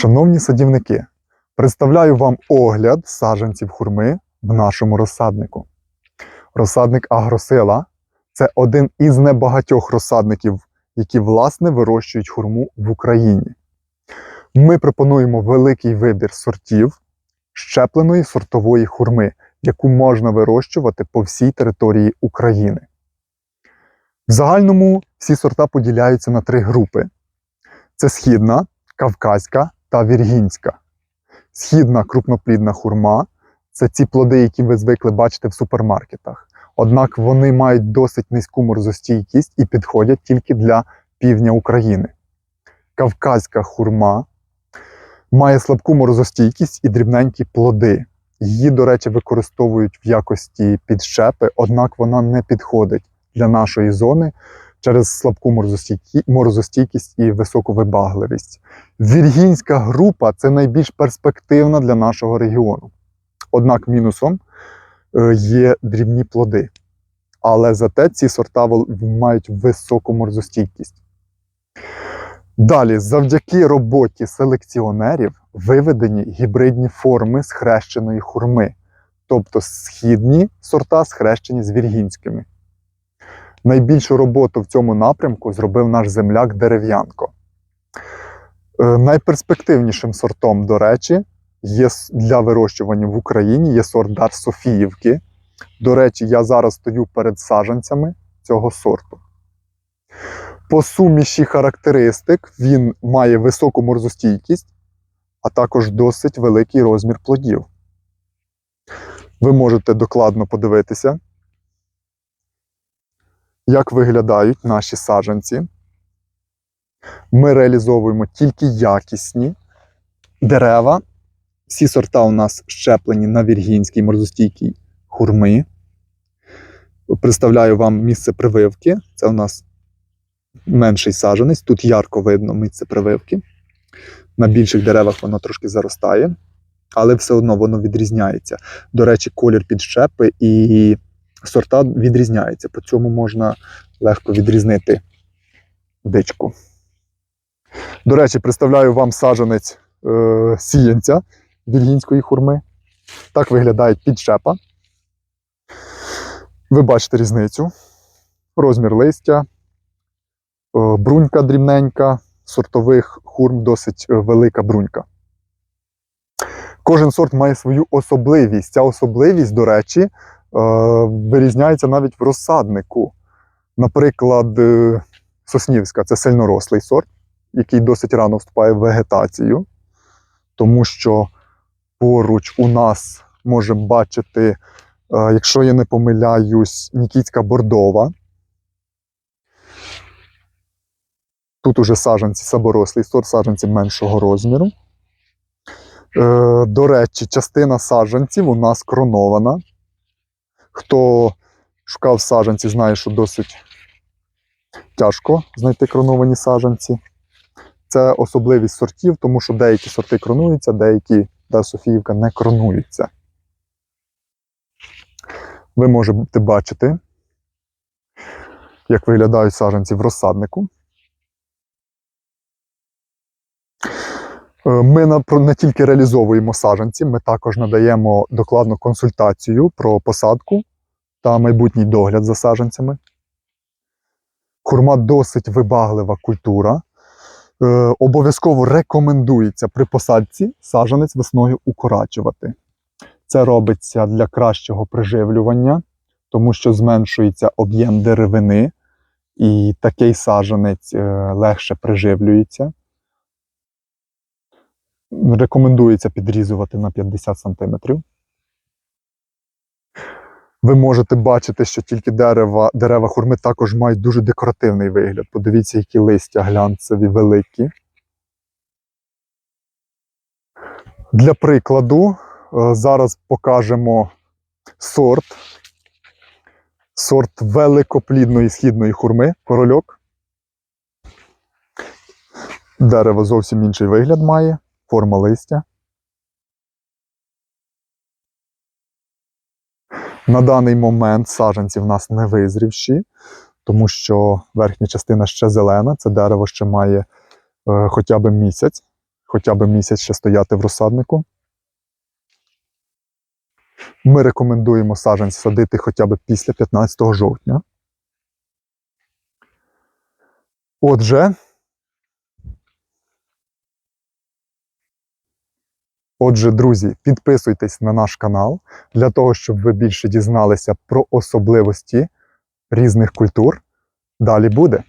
Шановні садівники, представляю вам огляд саджанців хурми в нашому розсаднику. Розсадник Агросила це один із небагатьох розсадників, які власне вирощують хурму в Україні. Ми пропонуємо великий вибір сортів щепленої сортової хурми, яку можна вирощувати по всій території України. В загальному всі сорта поділяються на три групи: це східна, кавказька та віргінська. Східна крупноплідна хурма це ці плоди, які ви звикли бачити в супермаркетах. Однак вони мають досить низьку морозостійкість і підходять тільки для півдня України. Кавказька хурма має слабку морозостійкість і дрібненькі плоди. Її, до речі, використовують в якості підщепи, однак вона не підходить для нашої зони через слабку морозостійкі- морозостійкість і високу вибагливість. Віргінська група це найбільш перспективна для нашого регіону. Однак мінусом е, є дрібні плоди. Але зате ці сорта мають високу морозостійкість. Далі, завдяки роботі селекціонерів, виведені гібридні форми схрещеної хурми, тобто східні сорта схрещені з віргінськими. Найбільшу роботу в цьому напрямку зробив наш земляк Дерев'янко. Е, Найперспективнішим сортом, до речі, є для вирощування в Україні є сорт Дар Софіївки. До речі, я зараз стою перед саджанцями цього сорту. По суміші характеристик він має високу морозостійкість, а також досить великий розмір плодів. Ви можете докладно подивитися, як виглядають наші саджанці. Ми реалізовуємо тільки якісні дерева. Всі сорта у нас щеплені на віргінській морозостійкій хурми. Представляю вам місце прививки. Це у нас менший саджанець. Тут ярко видно місце прививки. На більших деревах воно трошки заростає, але все одно воно відрізняється. До речі, колір підщепи і сорта відрізняються. По цьому можна легко відрізнити дичку. До речі, представляю вам саджанець е, сіянця вільгінської хурми. Так виглядає підщепа. Ви бачите різницю. Розмір листя, е, брунька дрібненька, сортових хурм досить е, велика брунька. Кожен сорт має свою особливість. Ця особливість, до речі, вирізняється навіть в розсаднику. Наприклад, е, Соснівська це сильнорослий сорт, який досить рано вступає в вегетацію, тому що поруч у нас можемо бачити, е, якщо я не помиляюсь, Нікітська бордова. Тут уже саджанці саборослий сорт, саджанці меншого розміру. Е, До речі, частина саджанців у нас кронована. Хто шукав саджанці, знає, що досить тяжко знайти кроновані саджанці. Це особливість сортів, тому що деякі сорти кронуються, деякі та Софіївка не кронуються. Ви можете бачити, як виглядають саджанці в розсаднику. Ми не тільки реалізовуємо саджанці, ми також надаємо докладну консультацію про посадку та майбутній догляд за саджанцями. Хурма досить вибаглива культура. Е, обов'язково рекомендується при посадці саджанець весною укорачувати. Це робиться для кращого приживлювання, тому що зменшується об'єм деревини, і такий саджанець е, легше приживлюється. Рекомендується підрізувати на 50 см. Ви можете бачити, що тільки дерева, дерева хурми також мають дуже декоративний вигляд. Подивіться, які листя глянцеві великі. Для прикладу, е, зараз покажемо сорт. Сорт великоплідної східної хурми, корольок. Дерево зовсім інший вигляд має, форма листя. На даний момент саджанці в нас не визрівші, тому що верхня частина ще зелена, це дерево ще має е, хоча б місяць, хоча б місяць ще стояти в розсаднику. Ми рекомендуємо саджанць садити хоча б після 15 жовтня. Отже, Отже, друзі, підписуйтесь на наш канал для того, щоб ви більше дізналися про особливості різних культур. Далі буде.